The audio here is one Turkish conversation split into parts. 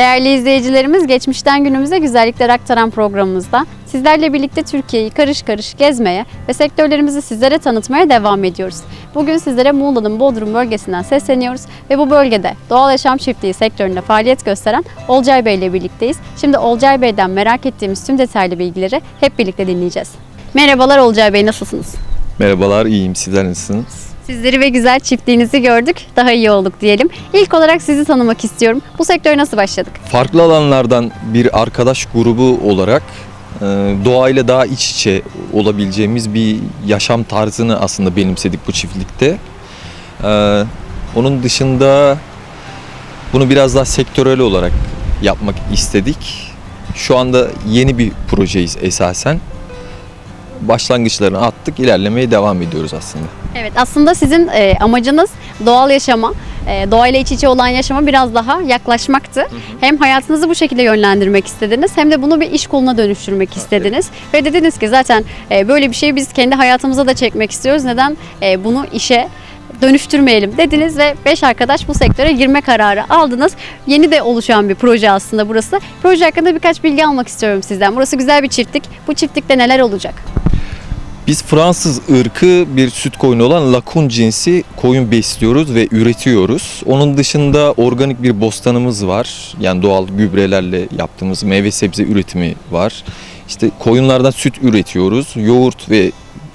Değerli izleyicilerimiz, geçmişten günümüze güzellikler aktaran programımızda sizlerle birlikte Türkiye'yi karış karış gezmeye ve sektörlerimizi sizlere tanıtmaya devam ediyoruz. Bugün sizlere Muğla'nın Bodrum bölgesinden sesleniyoruz ve bu bölgede doğal yaşam çiftliği sektöründe faaliyet gösteren Olcay Bey ile birlikteyiz. Şimdi Olcay Bey'den merak ettiğimiz tüm detaylı bilgileri hep birlikte dinleyeceğiz. Merhabalar Olcay Bey, nasılsınız? Merhabalar, iyiyim. Sizler nasılsınız? Sizleri ve güzel çiftliğinizi gördük, daha iyi olduk diyelim. İlk olarak sizi tanımak istiyorum. Bu sektöre nasıl başladık? Farklı alanlardan bir arkadaş grubu olarak e, doğayla daha iç içe olabileceğimiz bir yaşam tarzını aslında benimsedik bu çiftlikte. E, Onun dışında bunu biraz daha sektörel olarak yapmak istedik. Şu anda yeni bir projeyiz esasen. Başlangıçlarını attık, ilerlemeye devam ediyoruz aslında. Evet aslında sizin e, amacınız doğal yaşama, e, doğayla iç içe olan yaşama biraz daha yaklaşmaktı. Hem hayatınızı bu şekilde yönlendirmek istediniz hem de bunu bir iş koluna dönüştürmek istediniz. Ve dediniz ki zaten e, böyle bir şeyi biz kendi hayatımıza da çekmek istiyoruz. Neden e, bunu işe dönüştürmeyelim dediniz ve 5 arkadaş bu sektöre girme kararı aldınız. Yeni de oluşan bir proje aslında burası. Proje hakkında birkaç bilgi almak istiyorum sizden. Burası güzel bir çiftlik. Bu çiftlikte neler olacak? Biz Fransız ırkı bir süt koyunu olan lakun cinsi koyun besliyoruz ve üretiyoruz. Onun dışında organik bir bostanımız var. Yani doğal gübrelerle yaptığımız meyve sebze üretimi var. İşte koyunlardan süt üretiyoruz. Yoğurt ve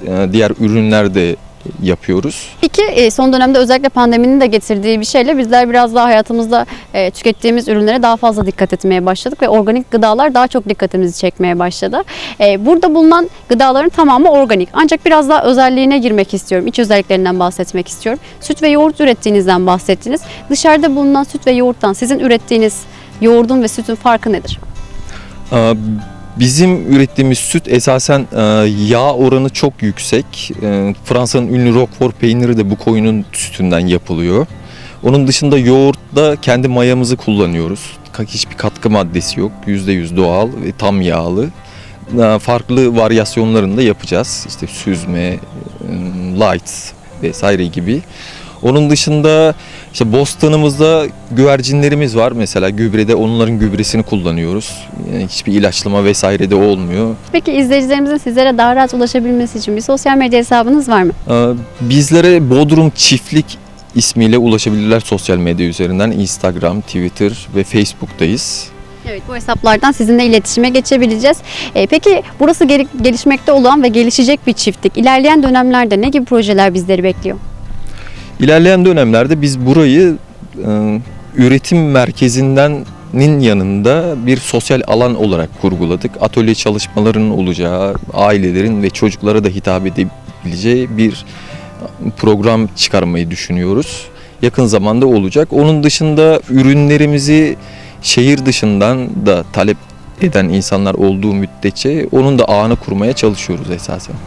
e, diğer ürünler de yapıyoruz. Peki e, son dönemde özellikle pandeminin de getirdiği bir şeyle bizler biraz daha hayatımızda e, tükettiğimiz ürünlere daha fazla dikkat etmeye başladık ve organik gıdalar daha çok dikkatimizi çekmeye başladı. E, Burada bulunan gıdaların tamamı organik ancak biraz daha özelliğine girmek istiyorum. İç özelliklerinden bahsetmek istiyorum. Süt ve yoğurt ürettiğinizden bahsettiniz. Dışarıda bulunan süt ve yoğurttan sizin ürettiğiniz yoğurdun ve sütün farkı nedir? Ee, Bizim ürettiğimiz süt esasen e, yağ oranı çok yüksek. E, Fransa'nın ünlü Roquefort peyniri de bu koyunun sütünden yapılıyor. Onun dışında yoğurtta kendi mayamızı kullanıyoruz. Hiçbir katkı maddesi yok. %100 doğal ve tam yağlı. E, Farklı varyasyonlarını da yapacağız. İşte süzme, light vesaire gibi. Onun dışında işte bostanımızda güvercinlerimiz var mesela gübrede onların gübresini kullanıyoruz. Yani hiçbir ilaçlama vesaire de olmuyor. Peki izleyicilerimizin sizlere daha rahat ulaşabilmesi için bir sosyal medya hesabınız var mı? Ee, Bizlere Bodrum Çiftlik ismiyle ulaşabilirler sosyal medya üzerinden. Instagram, Twitter ve Facebook'tayız. Evet bu hesaplardan sizinle iletişime geçebileceğiz. E, peki burası gel- gelişmekte olan ve gelişecek bir çiftlik. İlerleyen dönemlerde ne gibi projeler bizleri bekliyor? İlerleyen dönemlerde biz burayı e, üretim merkezindenin yanında bir sosyal alan olarak kurguladık. Atölye çalışmalarının olacağı, ailelerin ve çocuklara da hitap edebileceği bir program çıkarmayı düşünüyoruz. Yakın zamanda olacak. Onun dışında ürünlerimizi şehir dışından da talep eden insanlar olduğu müddetçe onun da ağını kurmaya çalışıyoruz esasen.